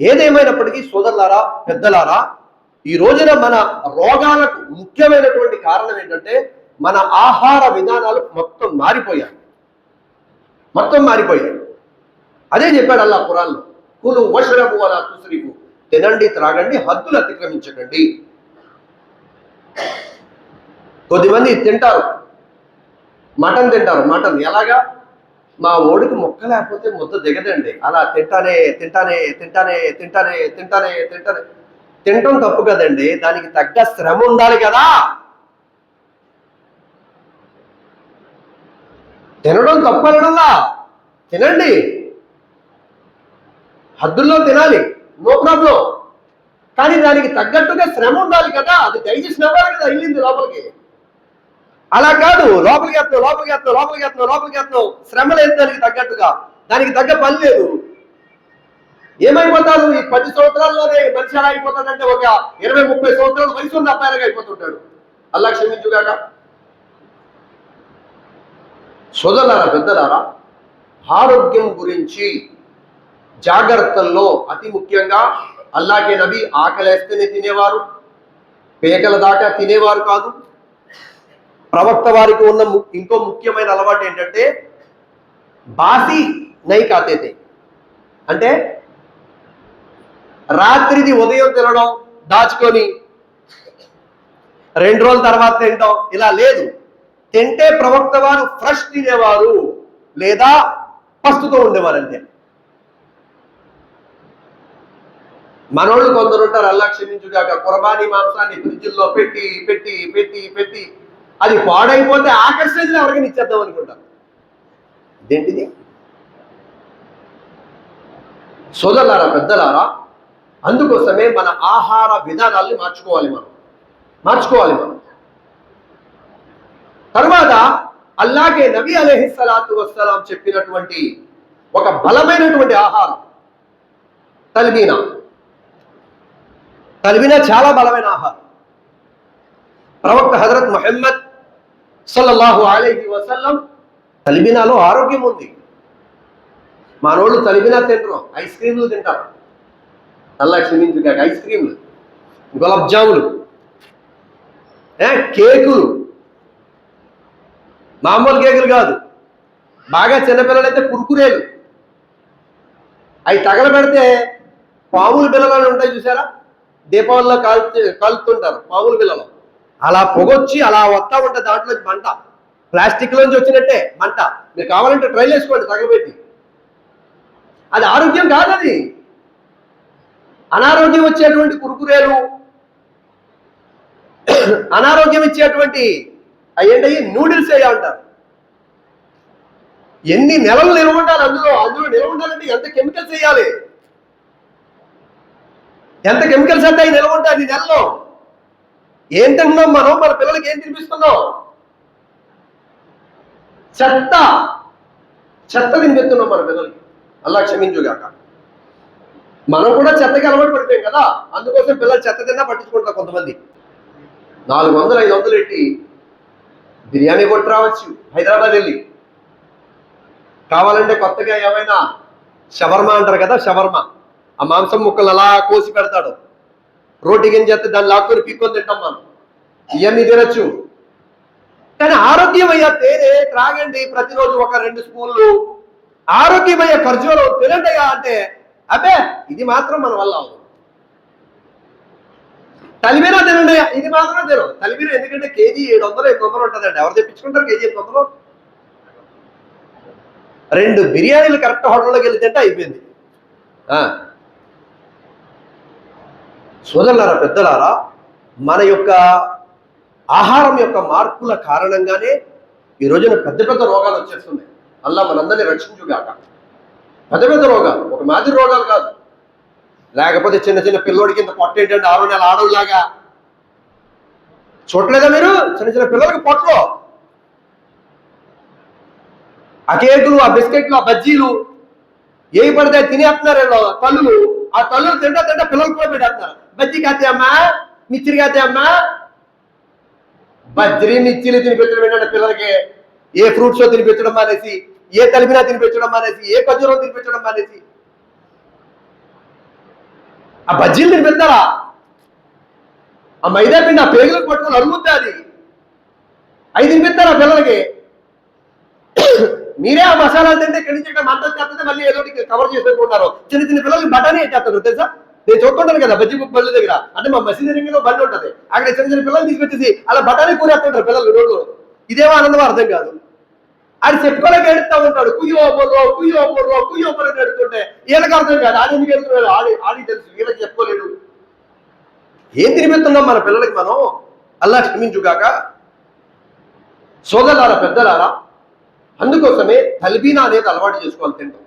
ఏదేమైనప్పటికీ సోదరులారా పెద్దలారా ఈ రోజున మన రోగాలకు ముఖ్యమైనటువంటి కారణం ఏంటంటే మన ఆహార విధానాలు మొత్తం మారిపోయాయి. మొత్తం మారిపోయాయి. అదే చెప్పాడు అల్లా పురాణంలో కులు వషరపు అలా తుసరిపు తినండి త్రాగండి హద్దులు అతిక్రమించకండి. కొద్దిమంది తింటారు. మటన్ తింటారు. మటన్ ఎలాగా? మా ఓడికి మొక్క లేకపోతే ముద్ద దిగదండి. అలా తింటానే తింటానే తింటానే తింటానే తింటానే తింటానే. తినటం తప్పు కదండి. దానికి తగ్గ శ్రమ ఉండాలి కదా. తినడం తప్పు అనడంలా? తినండి. హద్దుల్లో తినాలి. No problem. కానీ దానికి తగ్గట్టుగా శ్రమ ఉండాలి కదా. అది డైజెషన్ అవ్వాలి కదా వెళ్ళింది లోపలికి. అలా కాదు లోపలికి ఎత్తున్నావు లోపలికి ఎత్తున్నావు లోపలికి ఎత్తున్నావు లోపలికి ఎత్తున్నావు శ్రమ లేదు దానికి తగ్గట్టుగా? దానికి తగ్గ పని లేదు. ఏమైపోతారు? ఈ పది సంవత్సరాల్లోనే మనిషి ఎలా అయిపోతాడంటే ఒక ఇరవై ముప్పై సంవత్సరాల వయసు ఉన్న అబ్బాయిగా అయిపోతుంటాడు. అల్లా క్షమించుగాక. సోదరులారా పెద్దలారా ఆరోగ్యం గురించి జాగ్రత్తల్లో అతి ముఖ్యంగా అల్లాకే నబి ఆకలేస్తేనే తినేవారు పేకల దాకా తినేవారు కాదు ప్రవక్త వారికి ఉన్న ము- ఇంకో ముఖ్యమైన అలవాటు ఏంటంటే బాసి నై కాతేతే. అంటే రాత్రిది ఉదయం తినడం దాచుకొని రెండు రోజుల తర్వాత తినడం ఇలా లేదు. తింటే ప్రవక్త వారు ఫ్రెష్ తినేవారు లేదా పస్తుతో ఉండేవారు అంతే మనోళ్ళు కొందరుంటారు అల్లా క్షమించుగాక కుర్బానీ మాంసాన్ని ఫ్రిడ్జిల్లో పెట్టి పెట్టి పెట్టి పెట్టి అది పాడైపోతే ఆకర్షణ ఎవరికైనా ఇచ్చేద్దాం అనుకుంటారు. ఇదేంటిది? సోదరులారా పెద్దలారా అందుకోసమే మన ఆహార విధానాల్ని మార్చుకోవాలి మనం. మార్చుకోవాలి మనం. తర్వాత అల్లాగే నబీ సలాతు వస్సలాం చెప్పినటువంటి ఒక బలమైనటువంటి ఆహారం తల్బీనా. తల్బీనా చాలా బలమైన ఆహారం. ప్రవక్త హజరత్ మొహమ్మద్ సల్లల్లాహు అలైహి వసల్లం తలిబినాలో ఆరోగ్యం ఉంది. మనోళ్ళు తలిబినా తింటారు ఐస్ క్రీమ్లు తింటారు. అల్లా క్షమించుగాక ఐస్ క్రీమ్లు గులాబ్ జాములు ఏ కేకులు. మామూలు కేకులు కాదు. బాగా చిన్నపిల్లలైతే కురుకురేలు. అవి తగలబెడితే పాముల పిల్లలు ఉంటాయి చూసారా? దీపావళిలో కాల్చి కాలుతుంటారు పాముల పిల్లలు. అలా పొగొచ్చి అలా వస్తా ఉంటే దాంట్లో మంట. ప్లాస్టిక్ లోంచి వచ్చినట్టే మంట. మీరు కావాలంటే ట్రై చేసుకోండి తగలబెట్టి అది ఆరోగ్యం కాదు అది. అనారోగ్యం వచ్చేటువంటి కురుకురేలు అనారోగ్యం ఇచ్చేటువంటి అయ్యండి నూడిల్స్ అయ్యా ఉంటారు ఎన్ని నెలలు నిల్వ ఉండాలి అందులో? అందులో నిల్వ ఉండాలంటే ఎంత కెమికల్స్ వేయాలి? ఎంత కెమికల్స్ అంటే అవి నిల్వ ఉంటాయి నెలలో? ఏం తింటున్నాం మనం మన పిల్లలకి ఏం తినిపిస్తున్నాం? చెత్త. చెత్త తినిపిస్తున్నాం మన పిల్లలకి. అలా క్షమించుగాక. మనం కూడా చెత్తకి అలవాటు పడిపోయాం కదా. అందుకోసం పిల్లలు చెత్త తిన్నా పట్టించుకుంటారు కొంతమంది. నాలుగు వందలు ఐదు వందలు పెట్టి బిర్యానీ కొట్టి రావచ్చు హైదరాబాద్ వెళ్ళి. కావాలంటే కొత్తగా ఏమైనా షవర్మ అంటారు కదా షవర్మ. ఆ మాంసం ముక్కలు అలా కోసి పెడతాడు. రోడ్డుకి ఏం చేస్తే దాన్ని లాక్కొని పీక్కొని తింటాం మనం. ఇవన్నీ తినచ్చు. కానీ ఆరోగ్యమయ్యా తేనె త్రాగండి. ప్రతిరోజు ఒక రెండు స్పూన్లు. ఆరోగ్యమయ్యే ఖర్జూరం తినండియా అంటే అబ్బే ఇది మాత్రం మన వల్ల అవుతుంది తలిమీర తినండి ఇది మాత్రం తినం తలిమీర ఎందుకంటే కేజీ ఏడు వందలు ఎనిమిది వందలు ఉంటుందండి. ఎవరు తెప్పించుకుంటారు కేజీ ఎనిమిది వందలు రెండు బిర్యానీలు కరెక్ట్ హోటల్లోకి వెళ్ళి తింటే అయిపోయింది. ఆ. సోదరులారా పెద్దలారా మన యొక్క ఆహారం యొక్క మార్పుల కారణంగానే ఈ రోజున పెద్ద పెద్ద రోగాలు వచ్చేస్తున్నాయి. అల్లా మనందరినీ రక్షించుగాక. పెద్ద పెద్ద రోగాలు ఒక మాదిరి రోగాలు కాదు. లేకపోతే చిన్న చిన్న పిల్లోడికి ఇంత పొట్ట ఏంటంటే ఆరు నెలల ఆడవులాగా. చూడలేదా మీరు? చిన్న చిన్న పిల్లలకి పొట్టలో. ఆ కేకులు ఆ బిస్కెట్లు ఆ బజ్జీలు ఏవి పడితే తినేస్తున్నారు తల్లులు. ఆ తల్లులు తింటా తింటా పిల్లలు కూడా పెట్టేస్తున్నారు బజ్జీ కాతే మిచ్చిరి కాతే అమ్మా బజ్జీ మిచ్చిలు తినిపించడం ఏంటంటే పిల్లలకి ఏ ఫ్రూట్స్ తినిపించడం మానేసి ఏ కలిపినా తినిపించడం మానేసి ఏ ఖర్జూరం తినిపించడం మానేసి ఆ బజ్జీలు తినిపిస్తారా ఆ మైదా పిండి ఆ పేగులకు పట్టుకొని అరుగుద్దా అది అవి తినిపిస్తారా పిల్లలకి మీరే ఆ మసాలాలు తింటే ఇక్కడి నుంచి ఇక్కడ చేస్తే మళ్ళీ ఏదో కవర్ చేసుకుంటున్నారు చిన్న చిన్న పిల్లలకి బఠానీ చేస్తారు తెలుసా నేను చూస్తుంటాను కదా బజ్జీ బళ్ళు దగ్గర. అంటే మా మసీద్ రింగిలో బళ్ళు ఉంటుంది. అక్కడ చిన్న చిన్న పిల్లలు తీసుకొచ్చేసి అలా బఠానీ కూరేస్తుంటారు పిల్లలు రోడ్లు. ఇదేమో ఆనందం అర్థం కాదు. ఆడు చెప్పుకోలేక ఎడుతూ ఉంటాడు. కుయ్యో బొర్రో కుయ్యో బొర్రో కుయ్యో బొర్రో ఎడుతుంటే వీళ్ళకి అర్థం కాదు. ఆడి ఎందుకు ఎడుతున్నాడు ఆడి ఆడి తెలుసు. వీళ్ళకి చెప్పుకోలేడు. ఏం తినిపిస్తున్నాం మన పిల్లలకి మనం? అల్లా క్షమించుగాక సోదరులారా పెద్దలారా అందుకోసమే తల్బీనా అనేది అలవాటు చేసుకోవాలి తింటాం